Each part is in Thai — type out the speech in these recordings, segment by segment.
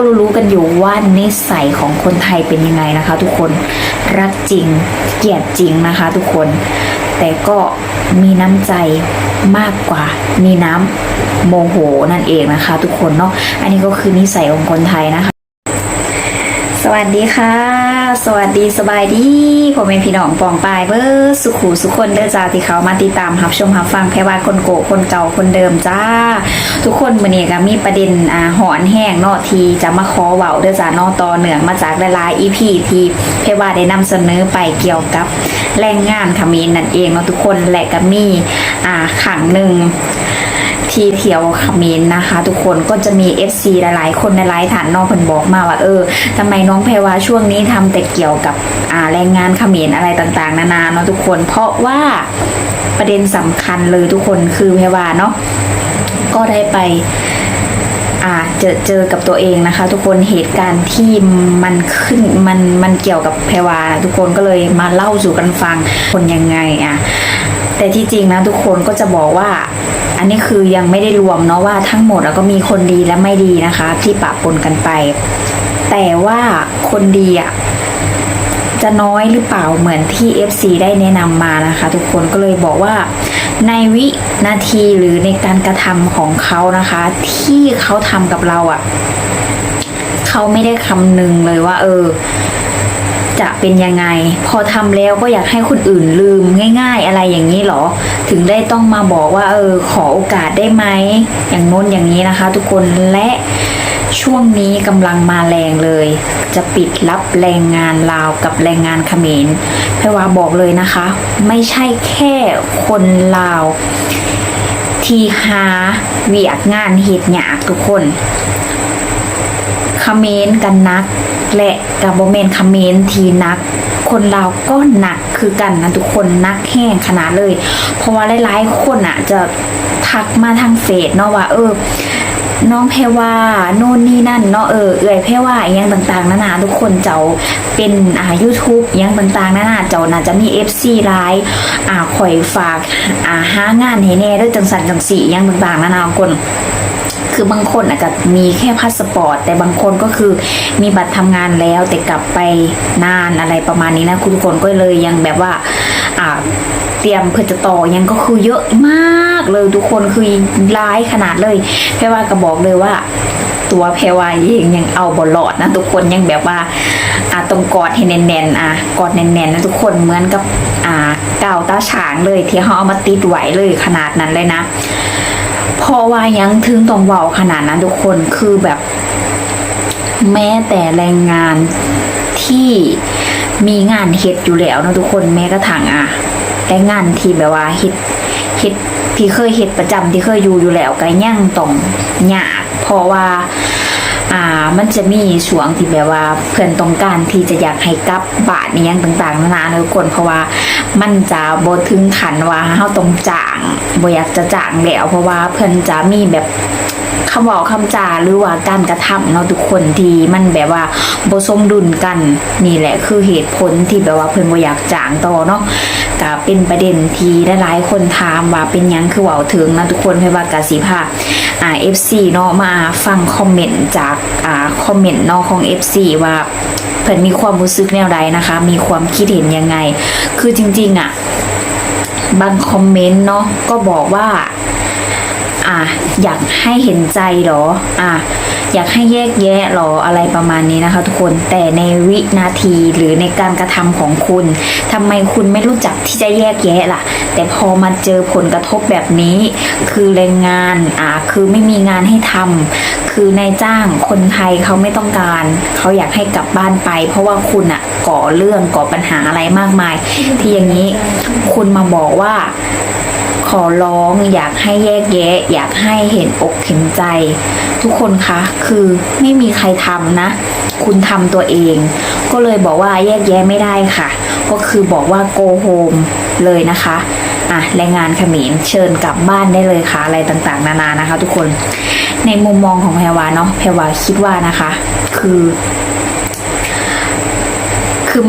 ก็รู้ๆกันอยู่ว่านิสัยของคนไทยเป็นยังไงนะคะ ทุกคนรักจริง เกลียดจริงนะคะ ทุกคน แต่ก็มีน้ำใจมากกว่า มีน้ำโมโหนั่นเองนะคะ ทุกคนเนาะอันนี้ก็คือนิสัยของคนไทยนะคะ สวัสดีค่ะ สวัสดีสบายดีผมเป็นพี่น้องปองปายเบอร์สุขูสุคนเด้อจ้าที่เขามาติดตามรับชมรับฟังแพรวาคนโกคนเก่าคนเดิมจ้า ทุกคนวันนี้ก็มีประเด็นอ่าหอนแห้งเนาะทีจะมาขอเว้าเด้อจ้าเนอต่อเนื่องมาจากหลายๆ EP ที่แพรวาได้นำเสนอไปเกี่ยวกับแรงงานขมรนั่นเองเนาะทุกคนและก็มีอ่าขังหนึ่ง ที่เที่ยวเขมรนะคะ ทุกคนก็จะมี FC หลายๆ คนในไลฟ์ฐานน้องเพิ่นบอกมาว่าเออทำไมน้องแพรวาช่วงนี้ทำแต่เกี่ยวกับอ่าแรงงานเขมรอะไรต่างๆ นานาเนาะทุกคน เพราะว่าประเด็นสำคัญเลยทุกคนคือแพรวาเนาะก็ได้ไปอ่าเจอเจอกับตัวเองนะคะ ทุกคนเหตุการณ์ที่มันขึ้นมันมันเกี่ยวกับแพรวา ทุกคนก็เลยมาเล่าสู่กันฟังคนยังไงอะแต่ที่จริงนะทุกคนก็จะบอกว่า อันนี้คือยังไม่ได้รวมเนาะว่าทั้งหมดอะก็มีคนดีและไม่ดีนะคะ ที่ปะปนกันไป แต่ว่าคนดีอะจะน้อยหรือเปล่าเหมือนที่ FC ได้แนะนำมานะคะ ทุกคนก็เลยบอกว่าในวินาทีหรือในการกระทำของเขานะคะ ที่เขาทำกับเราอะ่ะ เขาไม่ได้คำนึงเลยว่า เออ จะเป็นยังไง พอทำแล้วก็อยากให้คนอื่นลืมง่าย ๆ อะไรอย่างนี้หรอ ถึงได้ต้องมาบอกว่า เออ ขอโอกาสได้ไหม อย่างโน้นอย่างนี้นะคะ ทุกคนและช่วงนี้กำลังมาแรงเลย จะปิดรับแรงงานลาวกับแรงงานเขมรแพรวาบอกเลยนะคะ ไม่ใช่แค่คนลาว ที่หาเวียกงานเหตุหยากทุกคนเขมนต์กันนัก และกับโบเมนคอมเมนต์ทีนัก คนเราก็หนักคือกันนะทุกคนนักแห้งขนาดเลย เพราะว่าหลายๆคนอะจะทักมาทางเฟซเนาะว่าเออ น้องเพว่าโน่นนี่นั่นเนาะเออเอื่อยเพว่าอย่างต่างๆนานาทุกคนเจ้าเป็นอ่า YouTube อย่างต่างๆนานาเจ้าน่าจะมี FC ไลน์อ่าข่อยฝากอ่าหางานให้แน่ด้วยจังสันจังสีอย่างต่างๆนานาทุกคนคือบางคนอาจจะมีแค่พาสปอร์ต แต่บางคนก็คือมีบัตรทำงานแล้วแต่กลับไปนานอะไรประมาณนี้นะ คุณทุกคนก็เลยยังแบบว่าอ่าเตรียมเพื่อจะต่อยังก็คือเยอะมาก เลยทุกคนคือร้ายขนาดเลยแพรว่าก็บอกเลยว่า ตัวแพรวาเองยังเอาบอลลอดนะทุกคนยังแบบว่าอ่าตรงกอดให้แน่นๆอะกอดแน่นๆนะทุกคนเหมือนกับอ่าเก้าตาฉางเลยที่เขาเอามาติดไว้เลยขนาดนั้นเลยนะพราะว่ายังถึงต้องเว้าขนาดนั้นทุกคนคือแบบแม้แต่แรงงานที่มีงานเฮ็ดอยู่แล้วนะทุกคนแม้กระทั่งอะแรงงานที่แบบว่าเฮ็ดเฮ็ด ที่เคยเห็ดประจำที่เคยอยู่อยู่แล้วก็ยังต้องยากเพราะว่า อ่ามันจะมีช่วงที่แบบว่าเพื่อนต้องการที่จะอยากให้กลับบาทนี้ยังต่างๆนานาทุกคนเพราะว่ามันจะโบถึงขันว่าเฮาต้องจ้างบ่อยากจะจ้างแล้วเพราะว่าเพื่อนจะมีแบบคำเว่าคำจาหรือว่าการกระทำเนาะทุกคนที่มันแบบว่าบสมดุลกันนี่แหละคือเหตุผลที่แบบว่าเพิ่นบ่อยากจางต่อเนาะก็เป็นประเด็นที่หลายๆคนถามว่าเป็นยังคือว้าถึงนะทุกคนเพื่อว่ากสิภาอ่า FC เนาะมาฟังคอมเมนต์จากอ่าคอมเมนต์นอกของ FC ว่าเพิ่นมีความรู้สึกแนวใดนะคะ มีความคิดเห็นยังไง คือจริงๆอะบางคอมเมนต์เนาะก็บอกว่า อะอยากให้เห็นใจหรออะอยากให้แยกแยะหรออะไรประมาณนี้นะคะ ทุกคนแต่ในวินาทีหรือในการกระทำของคุณทำไมคุณไม่รู้จักที่จะแยกแยะล่ะ แต่พอมาเจอผลกระทบแบบนี้ คือแรงงานอะคือไม่มีงานให้ทำคือนายจ้างคนไทยเขาไม่ต้องการ เขาอยากให้กลับบ้านไป เพราะว่าคุณอะก่อเรื่องก่อปัญหาอะไรมากมาย ที่อย่างนี้คุณมาบอกว่า ขอร้องอยากให้แยกแยะ อยากให้เห็นอกเห็นใจ ทุกคนคะคือไม่มีใครทำนะ คุณทำตัวเอง ก็เลยบอกว่าแยกแยะไม่ได้ค่ะ ก็คือบอกว่า go home เลยนะคะอะแรงงานเขมรเชิญกลับบ้านได้เลยค่ะ อะไรต่างๆ นานานะคะ ทุกคนในมุมมองของแพรวาเนาะแพรวาคิดว่านะคะ คือคือ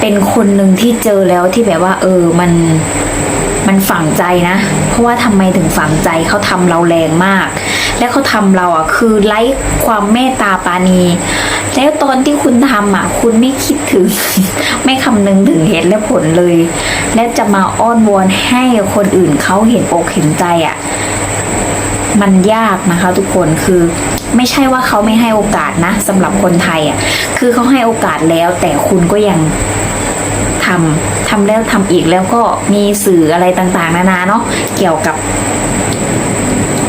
เป็นคนหนึ่งที่เจอแล้วที่แบบว่า เออมัน มันฝังใจนะ เพราะว่าทำไมถึงฝังใจเขาทำเราแรงมาก และเขาทำเราอะคือไร้ความเมตตาปาณีแล้วตอนที่คุณทำอะ คุณไม่คิดถึง ไม่คำนึงถึงเหตุและผลเลย และจะมาอ้อนวอนให้คนอื่นเขาเห็นอกเห็นใจอะ มันยากนะคะ ทุกคนคือ ไม่ใช่ว่าเขาไม่ให้โอกาสนะสำหรับคนไทยอะ คือเขาให้โอกาสแล้ว แต่คุณก็ยัง ทำทำแล้วทำอีกแล้วก็มีสื่ออะไรต่างๆ นานาเนาะเกี่ยวกับ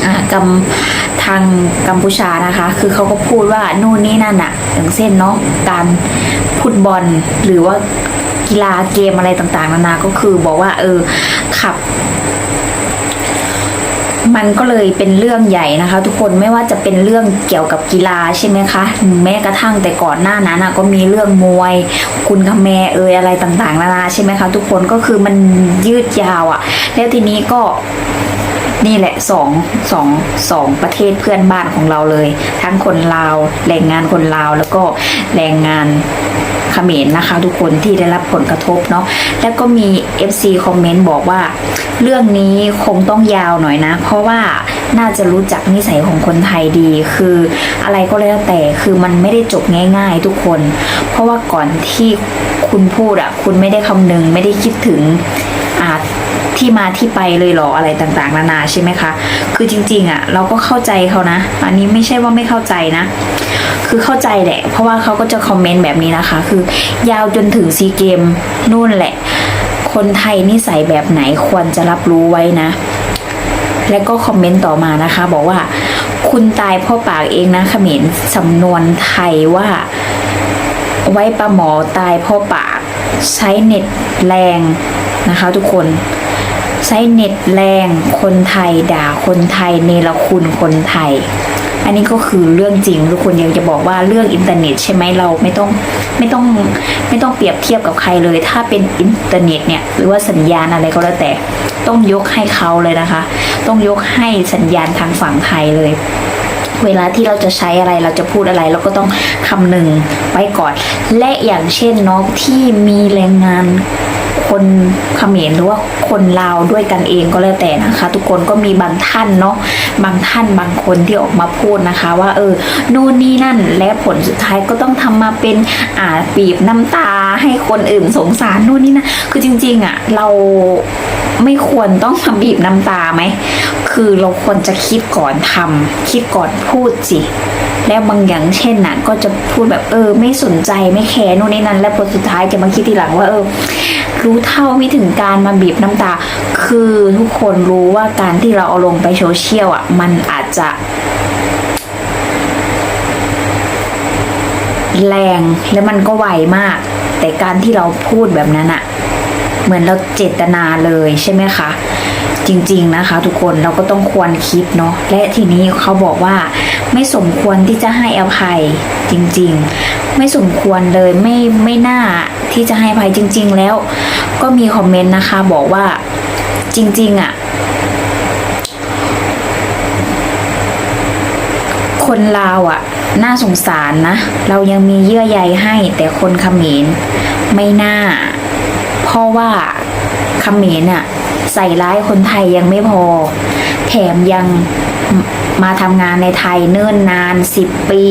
อ่ากำทางกัมพูชานะคะ คือเขาก็พูดว่านู่นนี่นั่นอะอย่างเส้นเนาะการฟุตบอลหรือว่ากีฬาเกมอะไรต่างๆ นานาก็คือบอกว่าเออขับ มันก็เลยเป็นเรื่องใหญ่นะคะ ทุกคนไม่ว่าจะเป็นเรื่องเกี่ยวกับกีฬาใช่ไหมคะแม้กระทั่งแต่ก่อนหน้านั้นก็มีเรื่องมวย คุณคาแมเอยอะไรต่างๆนานาใช่ไหมคะทุกคนก็คือมันยืดยาวอะ่ะ แล้วทีนี้ก็นี่แหละสองสองสองประเทศเพื่อนบ้านของเราเลย ทั้งคนลาวแรงงานคนลาวแล้วก็แรงงาน เขมรนะคะ ทุกคนที่ได้รับผลกระทบเนาะแล้วก็มี FC คอมเมนต์บอกว่า เรื่องนี้คงต้องยาวหน่อยนะ เพราะว่าน่าจะรู้จักนิสัยของคนไทยดี คืออะไรก็แล้วแต่คือมันไม่ได้จบง่าย ๆ ทุกคน เพราะว่าก่อนที่คุณพูดอะคุณไม่ได้คำนึงไม่ได้คิดถึงอา ที่มาที่ไปเลยหรออะไรต่างๆ นานาใช่ไหมคะ คือจริง ๆอะเราก็เข้าใจเขานะ อันนี้ไม่ใช่ว่าไม่เข้าใจนะ คือเข้าใจแหละ เพราะว่าเขาก็จะคอมเมนต์แบบนี้นะคะ คือยาวจนถึงซีเกมนู่นแหละ คนไทยนิสัยแบบไหนควรจะรับรู้ไว้นะ และก็คอมเมนต์ต่อมานะคะ บอกว่า คุณตายพ่อปากเองนะขมรสำนวนไทยว่าไว้ปลาหมอตายพ่อปากใช้เน็ตแรงนะคะทุกคน ใช้เน็ตแรงคนไทยด่าคนไทยเนรคุณคนไทย อันนี้ก็คือเรื่องจริงทุกคนยังจะบอกว่าเรื่องอินเทอร์เน็ตใช่ไหมเราไม่ต้องไม่ต้องไม่ต้องเปรียบเทียบกับใครเลย ถ้าเป็นอินเทอร์เน็ตเนี่ยหรือว่าสัญญาณอะไรก็แล้วแต่ต้องยกให้เขาเลยนะคะ ต้องยกให้สัญญาณทางฝั่งไทยเลย เวลาที่เราจะใช้อะไรเราจะพูดอะไร เราก็ต้องคำนึงไว้ก่อน และอย่างเช่นเนาะที่มีแรงงานคนเขมรหรือว่าคนลาวด้วยกันเองก็แล้วแต่นะคะ ทุกคนก็มีบางท่านเนาะบางท่านบางคนที่ออกมาพูดนะคะ ว่าเออนู่นนี่นั่นและผลสุดท้ายก็ต้องทำมาเป็นอ่าปีบน้ำตาให้คนอื่นสงสารนู่นนี่นะคือจริง ๆอะเราไม่ควรต้องมาบีบน้ำตาไหม คือเราควรจะคิดก่อนทำคิดก่อนพูดสิ แล้วบางอย่างเช่นน่ะ ก็จะพูดแบบเออ ไม่สนใจไม่แคร์นู่นนี่นั่น แล้วผลสุดท้ายจะมาคิดทีหลังว่าเออ รู้เท่าไม่ถึงการมาบีบน้ำตา คือทุกคนรู้ว่าการที่เราเอาลงไปโซเชียลอะ มันอาจจะแรงและมันก็ไวมาก แต่การที่เราพูดแบบนั้นอะเหมือนเราเจตนาเลยใช่ไหมคะ จริง ๆนะคะ ทุกคนเราก็ต้องควรคิดเนาะและทีนี้เขาบอกว่าไม่สมควรที่จะให้อภัยจริง ๆ ไม่สมควรเลยไม่ไม่น่าที่จะให้อภัยจริง ๆ แล้ว ก็มีคอมเมนต์นะคะ บอกว่าจริง ๆอะคนลาวอะ น่าสงสารนะ เรายังมีเยื่อใยให้ แต่คนเขมรไม่น่า เพราะว่าเขมรอะ ใส่ร้ายคนไทยยังไม่พอ แถมยังมาทำงานในไทยเนิ่นนาน 10 ปี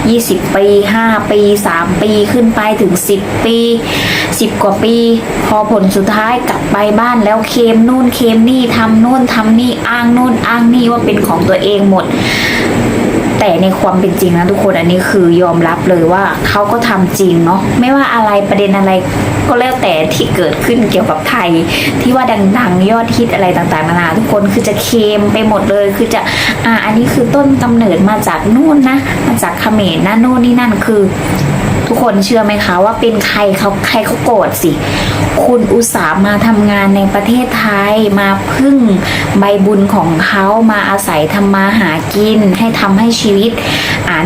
20 ปี 5 ปี 3 ปีขึ้นไปถึง 10 ปี 10 กว่าปี พอผลสุดท้ายกลับไปบ้านแล้วเคมนู่นเคมนี่ทำนู่นทำนี่อ้างนู่นอ้างนี่ว่าเป็นของตัวเองหมด แต่ในความเป็นจริงนะทุกคนอันนี้คือยอมรับเลยว่าเขาก็ทำจริงเนาะไม่ว่าอะไรประเด็นอะไรก็แล้วแต่ที่เกิดขึ้นเกี่ยวกับไทย ที่ว่าดังๆ ยอดฮิตอะไรต่างๆนานาทุกคนคือจะเคมไปหมดเลยคือจะอ่าอันนี้คือต้นกำเนิดมาจากนู่นนะ มาจากเขมรนะนู่นนี่นั่นคือ ทุกคนเชื่อไหมคะว่าเป็นใครเขาใครเขาโกรธสิ คุณอุตส่าห์มาทำงานในประเทศไทยมาพึ่งใบบุญของเขามาอาศัยทำมาหากิน ให้ทำให้ชีวิต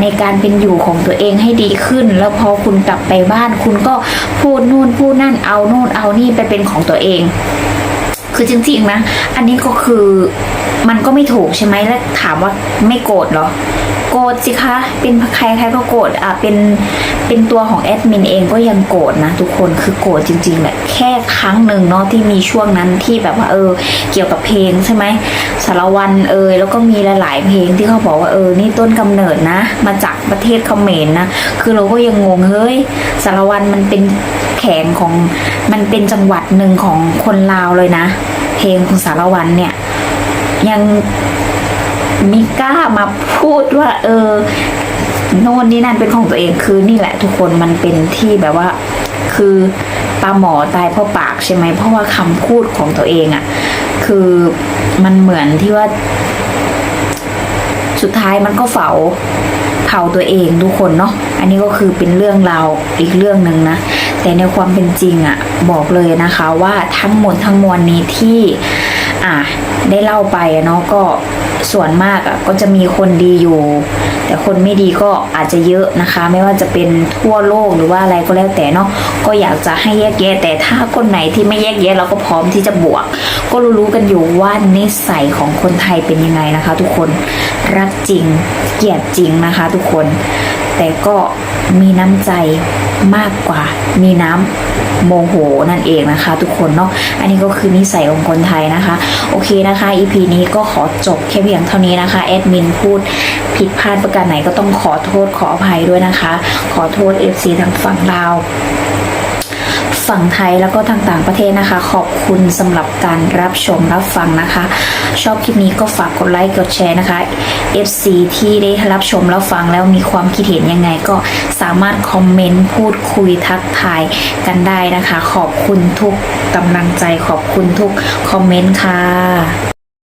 ในการเป็นอยู่ของตัวเองให้ดีขึ้น แล้วพอคุณกลับไปบ้านคุณก็พูดนู่นพูดนั่นเอานู่นเอานี่ไปเป็นของตัวเอง คือจริงๆนะ อันนี้ก็คือ มันก็ไม่ถูกใช่ไหมแล้วถามว่าไม่โกรธเหรอ โกรธสิคะ เป็นใครใครก็โกรธอะเป็นเป็นตัวของแอดมินเองก็ยังโกรธนะทุกคนคือโกรธจริงๆแหละแค่ครั้งหนึ่งเนาะที่มีช่วงนั้นที่แบบว่าเออ เกี่ยวกับเพลงใช่ไหมสารวันเอยแล้วก็มีหลาย ๆ เพลงที่เขาบอกว่าเออนี่ต้นกำเนิดนะ มาจากประเทศเขมรนะคือเราก็ยังงงเฮ้ยสารวันมันเป็นแขงของมันเป็นจังหวัดหนึ่งของคนลาวเลยนะ เพลงของสารวันเนี่ย ยังมิกล้ามาพูดว่า เออโน่นนี่นั่นเป็นของตัวเองคือนี่แหละทุกคนมันเป็นที่แบบว่า คือปลาหมอตายเพราะปากใช่ไหมเพราะว่าคำพูดของตัวเองอะ่ะ คือมันเหมือนที่ว่า สุดท้ายมันก็เผาเผาตัวเองทุกคนเนาะอันนี้ก็คือเป็นเรื่องราวอีกเรื่องหนึ่งนะแต่ในความเป็นจริงอะ่ะ บอกเลยนะคะว่าทั้งหมดทั้งมวลนี้ที่ อะได้เล่าไปอะเนาะก็ส่วนมากอะก็จะมีคนดีอยู่ แต่คนไม่ดีก็อาจจะเยอะนะคะ ไม่ว่าจะเป็นทั่วโลกหรือว่าอะไรก็แล้วแต่เนาะก็อยากจะให้แยกแยะแต่ถ้าคนไหนที่ไม่แยกแยะเราก็พร้อมที่จะบวก ก็รู้ๆกันอยู่ว่านิสัยของคนไทยเป็นยังไงนะคะ ทุกคนรักจริงเกลียดจริงนะคะ ทุกคน แต่ก็มีน้ำใจมากกว่า มีน้ำโมโหนั่นเองนะคะ ทุกคนเนาะอันนี้ก็คือนิสัยของคนไทยนะคะ โอเคนะคะ EP นี้ก็ขอจบแค่เพียงเท่านี้นะคะแอดมินพูดผิดพลาดประการไหนก็ต้องขอโทษขออภัยด้วยนะคะ ขอโทษ FC ทางฝั่งลาว ฝั่งไทยแล้วก็ทางต่างประเทศนะคะ ขอบคุณสำหรับการรับชมรับฟังนะคะ ชอบคลิปนี้ก็ฝากกดไลค์กดแชร์นะคะ FC ที่ได้รับชมรับฟังแล้วมีความคิดเห็นยังไงก็สามารถคอมเมนต์พูดคุยทักทายกันได้นะคะ ขอบคุณทุกกำลังใจขอบคุณทุกคอมเมนต์ค่ะ